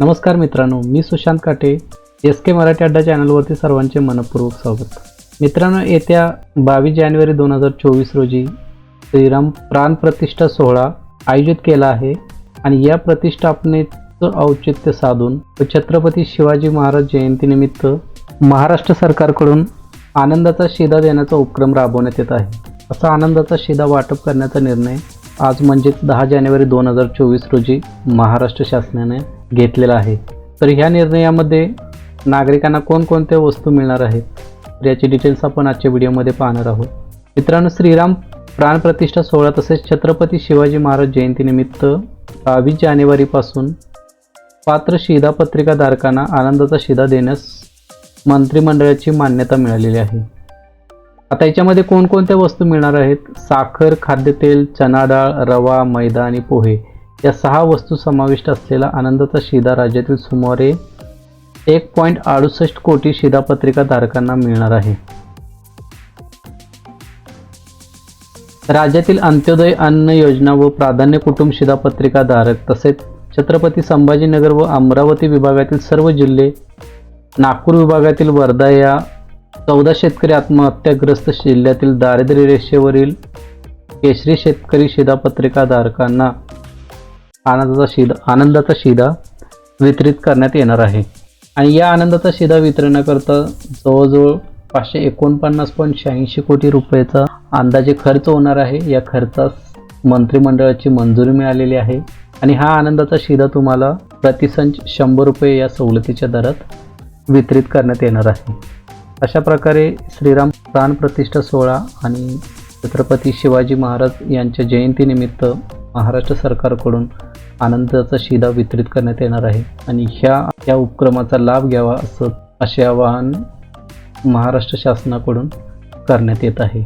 नमस्कार मित्रांनो मी सुशांत काटे एस के मराठी अड्डा चॅनलवरती सर्वांचे मनपूर्वक स्वागत. मित्रांनो येत्या बावीस जानेवारी दोन हजार चोवीस रोजी श्रीराम प्राण प्रतिष्ठा सोहळा आयोजित केला आहे आणि या प्रतिष्ठापनेचं औचित्य साधून छत्रपती शिवाजी महाराज जयंतीनिमित्त महाराष्ट्र सरकारकडून आनंदाचा शिदा देण्याचा उपक्रम राबवण्यात येत आहे. असा आनंदाचा शिदा वाटप करण्याचा निर्णय आज म्हणजे दहा जानेवारी दोन हजार चोवीस रोजी महाराष्ट्र शासनाने घेतलेला आहे. तर ह्या निर्णयामध्ये नागरिकांना कोणकोणत्या वस्तू मिळणार आहेत याची डिटेल्स आपण आजच्या व्हिडिओमध्ये पाहणार आहोत. मित्रांनो श्रीराम प्राणप्रतिष्ठा सोहळा तसेच छत्रपती शिवाजी महाराज जयंतीनिमित्त बावीस जानेवारीपासून पात्र शिधा पत्रिकाधारकांना आनंदाचा शिधा देण्यास मंत्रिमंडळाची मान्यता मिळालेली आहे. आता याच्यामध्ये कोणकोणत्या वस्तू मिळणार आहेत? साखर खाद्यतेल चणा डाळ रवा मैदा आणि पोहे या सहा वस्तू समाविष्ट असलेला आनंदाचा शिधा राज्यातील सुमारे एक पॉईंट अडुसष्ट कोटी शिधापत्रिका धारकांना मिळणार आहे. राज्यातील अंत्योदय अन्न योजना व प्राधान्य कुटुंब शिधापत्रिका धारक तसेच छत्रपती संभाजीनगर व अमरावती विभागातील सर्व जिल्हे नागपूर विभागातील वर्धा या चौदा शेतकरी आत्महत्याग्रस्त जिल्ह्यातील दारिद्र्य रेषेवरील केशरी शेतकरी शिधापत्रिका धारकांना आनंदाचा शिधा आनंदाचा शिधा वितरित करण्यात येणार आहे. आणि या आनंदाचा शिधा वितरणाकरता जवळजवळ पाचशे एकोणपन्नास पॉईंट शहाऐंशी कोटी रुपयाचा अंदाजे खर्च होणार आहे. या खर्चास मंत्रिमंडळाची मंजुरी मिळालेली आहे. आणि हा आनंदाचा शिधा तुम्हाला प्रतिसंच शंभर रुपये या सवलतीच्या दरात वितरित करण्यात येणार आहे. अशा प्रकारे श्रीराम प्राणप्रतिष्ठा सोहळा आणि छत्रपती शिवाजी महाराज यांच्या जयंतीनिमित्त महाराष्ट्र सरकारकडून आनंदाचा शिधा वितरित करण्यात येणार आहे. आणि ह्या या उपक्रमाचा लाभ घ्यावा असं असे आवाहन महाराष्ट्र शासनाकडून करण्यात येत आहे.